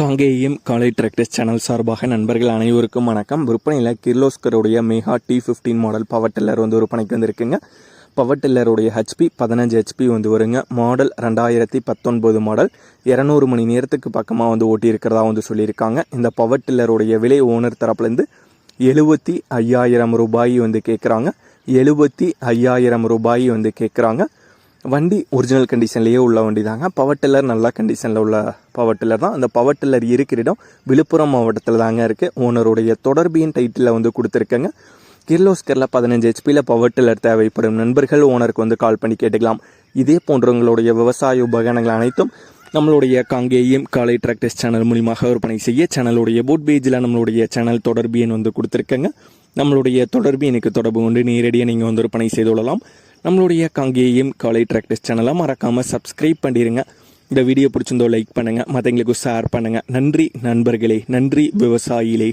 காங்கேயம் காலை tractors channel சார்பாக நண்பர்கள் அனைவருக்கும் வணக்கம். விற்பனையில் கிர்லோஸ்கருடைய mega T fifteen model power tiller வந்து விற்பனைக்கு வந்திருக்குங்க. பவர் டில்லருடைய ஹெச்பி பதினஞ்சு ஹெச்பி வந்து வருங்க. மாடல் ரெண்டாயிரத்தி பத்தொன்பது மாடல் இரநூறு மணி நேரத்துக்கு பக்கமாக வந்து ஓட்டியிருக்கிறதா வந்து சொல்லியிருக்காங்க. இந்த பவர் டில்லருடைய விலை ஓனர் தரப்புலேருந்து எழுபத்தி ஐயாயிரம் ரூபாய் வந்து கேட்குறாங்க எழுபத்தி ஐயாயிரம் ரூபாய் வந்து கேட்குறாங்க வண்டி ஒரிஜினல் கண்டிஷன்லேயே உள்ள வண்டி தாங்க பவர் டில்லர் நல்ல கண்டிஷனில் உள்ள பவர் டில்லர் தான். அந்த பவர் டில்லர் இருக்கிற இடம் விழுப்புரம் மாவட்டத்தில் தாங்க இருக்குது ஓனருடைய தொடர்பின் டைட்டில் வந்து கொடுத்துருக்கேங்க. கிர்லோஸ்கரில் பதினஞ்சு ஹெச்பியில் பவர் டில்லர் தேவைப்படும் நண்பர்கள் ஓனருக்கு வந்து கால் பண்ணி கேட்டுக்கலாம். இதே போன்றவங்களுடைய விவசாய உபகரணங்கள் அனைத்தும் நம்மளுடைய காங்கேயம் காலை டிராக்டர்ஸ் சேனல் மூலியமாக விற்பனை செய்ய சேனலுடைய போட் பேஜில் நம்மளுடைய சேனல் தொடர்பு எண் வந்து கொடுத்துருக்கேங்க. நம்மளுடைய தொடர்பு எனக்கு தொடர்பு கொண்டு நேரடியாக நீங்கள் வந்து விற்பனை செய்து கொள்ளலாம். நம்மளுடைய காங்கேயம் காலை டிராக்டர்ஸ் சேனலாக மறக்காமல் சப்ஸ்கிரைப் பண்ணிடுங்க இந்த வீடியோ பிடிச்சிருந்தோ லைக் பண்ணுங்கள் மற்றவங்களுக்கு ஷேர் பண்ணுங்கள் நன்றி நண்பர்களே. நன்றி விவசாயிகளே.